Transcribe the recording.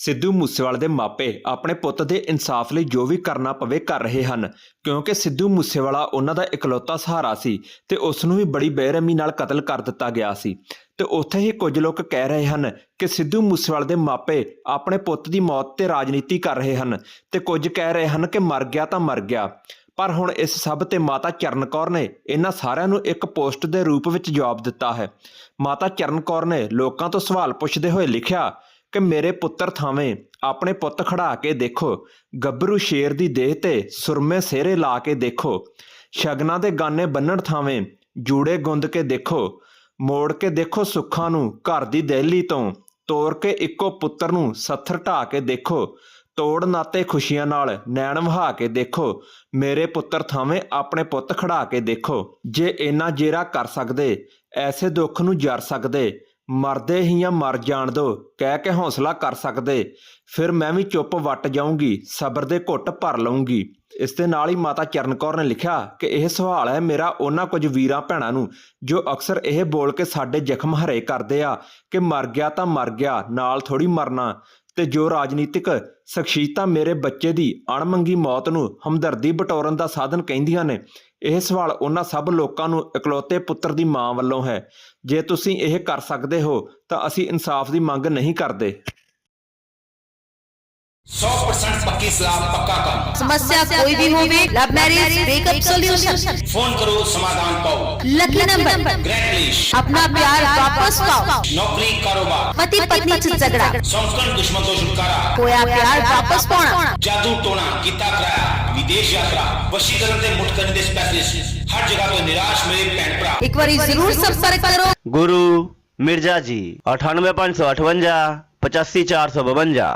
ਸਿੱਧੂ ਮੂਸੇਵਾਲੇ ਦੇ ਮਾਪੇ ਆਪਣੇ ਪੁੱਤ ਦੇ ਇਨਸਾਫ ਲਈ ਜੋ ਵੀ ਕਰਨਾ ਪਵੇ ਕਰ ਰਹੇ ਹਨ, ਕਿਉਂਕਿ ਸਿੱਧੂ ਮੂਸੇਵਾਲਾ ਉਹਨਾਂ ਦਾ ਇਕਲੌਤਾ ਸਹਾਰਾ ਸੀ ਤੇ ਉਸ ਨੂੰ ਵੀ ਬੜੀ ਬੇਰਹਿਮੀ ਨਾਲ ਕਤਲ ਕਰ ਦਿੱਤਾ ਗਿਆ ਸੀ। ਤੇ ਉੱਥੇ ਹੀ ਕੁਝ ਲੋਕ ਕਹਿ ਰਹੇ ਹਨ ਕਿ ਸਿੱਧੂ ਮੂਸੇਵਾਲੇ ਦੇ ਮਾਪੇ ਆਪਣੇ ਪੁੱਤ ਦੀ ਮੌਤ ਤੇ ਰਾਜਨੀਤੀ ਕਰ ਰਹੇ ਹਨ ਤੇ ਕੁਝ ਕਹਿ ਰਹੇ ਹਨ ਕਿ ਮਰ ਗਿਆ ਤਾਂ ਮਰ ਗਿਆ। ਪਰ ਹੁਣ ਇਸ ਸਭ ਤੇ ਮਾਤਾ ਚਰਨ ਕੌਰ ਨੇ ਇਹਨਾਂ ਸਾਰਿਆਂ ਨੂੰ ਇੱਕ ਪੋਸਟ ਦੇ ਰੂਪ ਵਿੱਚ ਜਵਾਬ ਦਿੱਤਾ ਹੈ। ਮਾਤਾ ਚਰਨ ਕੌਰ ਨੇ ਲੋਕਾਂ ਤੋਂ ਸਵਾਲ ਪੁੱਛਦੇ ਹੋਏ ਲਿਖਿਆ ਕਿ ਮੇਰੇ ਪੁੱਤਰ ਥਾਵੇਂ ਆਪਣੇ ਪੁੱਤ ਖੜਾ ਕੇ ਦੇਖੋ। ਗੱਭਰੂ ਸ਼ੇਰ ਦੀ ਦੇਹ ਤੇ ਸੁਰਮੇ ਸਿਹਰੇ ਲਾ ਕੇ ਦੇਖੋ। ਸ਼ਗਨਾਂ ਦੇ ਗਾਨੇ ਬੰਨਣ ਥਾਵੇਂ ਜੂੜੇ ਗੁੰਦ ਕੇ ਦੇਖੋ। ਮੋੜ ਕੇ ਦੇਖੋ ਸੁੱਖਾਂ ਨੂੰ ਘਰ ਦੀ ਦਹਿਲੀ ਤੋਂ। ਤੋੜ ਕੇ ਇੱਕੋ ਪੁੱਤਰ ਨੂੰ ਸੱਥਰ ਢਾ ਕੇ ਦੇਖੋ। ਤੋੜ ਨਾਤੇ ਖੁਸ਼ੀਆਂ ਨਾਲ ਨੈਣ ਵਹਾ ਕੇ ਦੇਖੋ। ਮੇਰੇ ਪੁੱਤਰ ਥਾਵੇਂ ਆਪਣੇ ਪੁੱਤ ਖੜਾ ਕੇ ਦੇਖੋ। ਜੇ ਇੰਨਾ ਜੇਰਾ ਕਰ ਸਕਦੇ, ਐਸੇ ਦੁੱਖ ਨੂੰ ਜਰ ਸਕਦੇ ਮਰਦੇ ਹੀ ਆ ਮਰ ਜਾਣ ਦੋ, ਕਹਿ ਕੇ ਹੌਸਲਾ ਕਰ ਸਕਦੇ। ਫਿਰ ਮੈਂ ਵੀ ਚੁੱਪ ਵੱਟ ਜਾਊਂਗੀ, ਸਬਰ ਦੇ ਘੁੱਟ ਭਰ ਲਊਂਗੀ। ਇਸ ਦੇ ਨਾਲ ਹੀ ਮਾਤਾ ਚਰਨ ਕੌਰ ਨੇ ਲਿਖਿਆ ਕਿ ਇਹ ਸਵਾਲ ਹੈ ਮੇਰਾ ਉਹਨਾਂ ਕੁਝ ਵੀਰਾਂ ਭੈਣਾਂ ਨੂੰ, ਜੋ ਅਕਸਰ ਇਹ ਬੋਲ ਕੇ ਸਾਡੇ ਜ਼ਖਮ ਹਰੇ ਕਰਦੇ ਆ ਕਿ ਮਰ ਗਿਆ ਤਾਂ ਮਰ ਗਿਆ, ਨਾਲ ਥੋੜੀ ਮਰਨਾ। ਤੇ ਜੋ ਰਾਜਨੀਤਿਕ ਸ਼ਖਸੀਅਤਾਂ ਮੇਰੇ ਬੱਚੇ ਦੀ ਅਣਮੰਗੀ ਮੌਤ ਨੂੰ ਹਮਦਰਦੀ ਬਟੋਰਨ ਦਾ ਸਾਧਨ ਕਹਿੰਦੀਆਂ ਨੇ, ਇਹ ਸਵਾਲ ਉਹਨਾਂ ਸਭ ਲੋਕਾਂ ਨੂੰ ਇਕਲੌਤੇ ਪੁੱਤਰ ਦੀ ਮਾਂ ਵੱਲੋਂ ਹੈ। ਜੇ ਤੁਸੀਂ ਇਹ ਕਰ ਸਕਦੇ ਹੋ, ਤਾਂ ਅਸੀਂ ਇਨਸਾਫ ਦੀ ਮੰਗ ਨਹੀਂ ਕਰਦੇ। सौ परसेंट पक्की सलाह पक्का काम। समस्या कोई भी हो भी love marriage breakup solution phone करो समाधान पाओ। लकी नंबर ग्रैंडलिश अपना प्यार वापस पाओ। नौकरी कारोबार। पति पत्नी से झगड़ा। संस्कृत दुश्मन तो छुटकारा। कोया प्यार वापस पाना। जादू टोना किता कराया। विदेश यात्रा। वशीकरण से मुठ करने स्पेशलिस्ट हर जगह तो निराश मेरे भैन पर एक बार ज़रूर संपर्क करो। गुरु मिर्ज़ा जी अठानवे पाँच सौ अठवंजा पचासी चार सौ बवंजा।